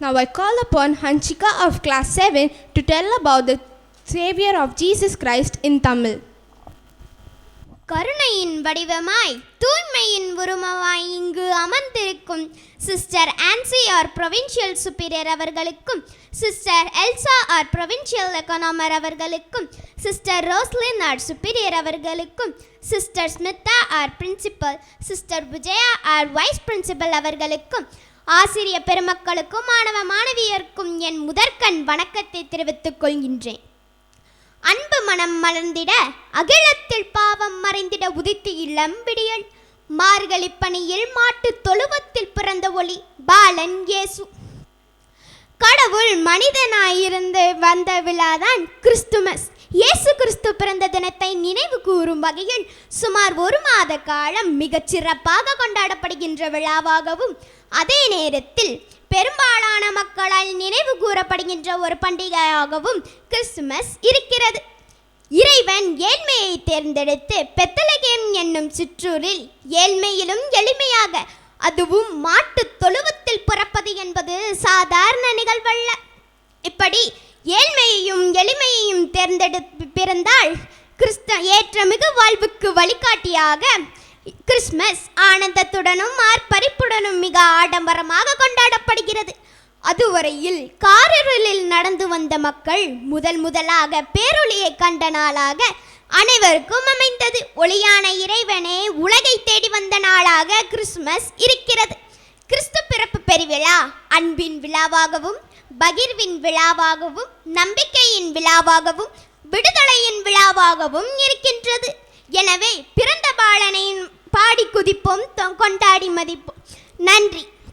Now I call upon Hanchika of class 7 to tell about the Savior of Jesus Christ in Tamil. கருணையின் வடிவமாய் தூய்மையின் உருவமாய் இங்கு அமர்ந்திருக்கும் sister Ancy our provincial superior அவர்களுக்கும் sister Elsa our provincial economer அவர்களுக்கும் sister Roslin our superior அவர்களுக்கும் sister Smitha our principal sister Vijaya our vice principal அவர்களுக்கும் ஆசிரிய பெருமக்களுக்கும் மாணவ மாணவியருக்கும் என் முதற்கண் வணக்கத்தை தெரிவித்துக் கொள்கின்றேன். அன்பு மனம் மலர்ந்திட அகிலத்தில் பாவம் மறைந்திட உதித்து இளம்பிடியல் மார்கழி பணியில் மாட்டு தொழுவத்தில் பிறந்த ஒளி பாலன் இயேசு. கடவுள் மனிதனாயிருந்து வந்த விழாதான் கிறிஸ்துமஸ். இயேசு கிறிஸ்து பிறந்த தினத்தை நினைவு கூறும் வகையில் சுமார் ஒரு மாத காலம் மிகச் சிறப்பாக கொண்டாடப்படுகின்ற விழாவாகவும் அதே நேரத்தில் பெரும்பாலான மக்களால் நினைவு கூறப்படுகின்ற ஒரு பண்டிகையாகவும் கிறிஸ்துமஸ் இருக்கிறது. இறைவன் ஏழ்மையை தேர்ந்தெடுத்து பெத்தலகேம் என்னும் சிற்றூரில் ஏழ்மையிலும் எளிமையாக அதுவும் மாட்டுத் தொழுவத்தில் பிறப்பது என்பது சாதாரண நிகழ்வல்ல. இப்படி ஏழ்மையையும் எளிமையையும் தேர்ந்தெடுத்து பிறந்தால் கிறிஸ்த ஏற்ற மிகு வாழ்வுக்கு வழிகாட்டியாக கிறிஸ்மஸ் ஆனந்தத்துடனும் ஆர்ப்பரிப்புடனும் மிக ஆடம்பரமாக கொண்டாடப்படுகிறது. அதுவரையில் காரிருளில் நடந்து வந்த மக்கள் முதல் முதலாக பேரொளியை கண்ட நாளாக அனைவருக்கும் அமைந்தது. ஒளியான இறைவனே உலகை தேடி வந்த நாளாக கிறிஸ்துமஸ் இருக்கிறது. கிறிஸ்து பிறப்பு பெருவிழா அன்பின் விழாவாகவும் பகிர்வின் விழாவாகவும் நம்பிக்கையின் விழாவாகவும் விடுதலையின் விழாவாகவும் இருக்கின்றது. எனவே பிறந்த பாலனை பாடி குதிப்போம் தொ- கொண்டாடி மதிப்போம். நன்றி.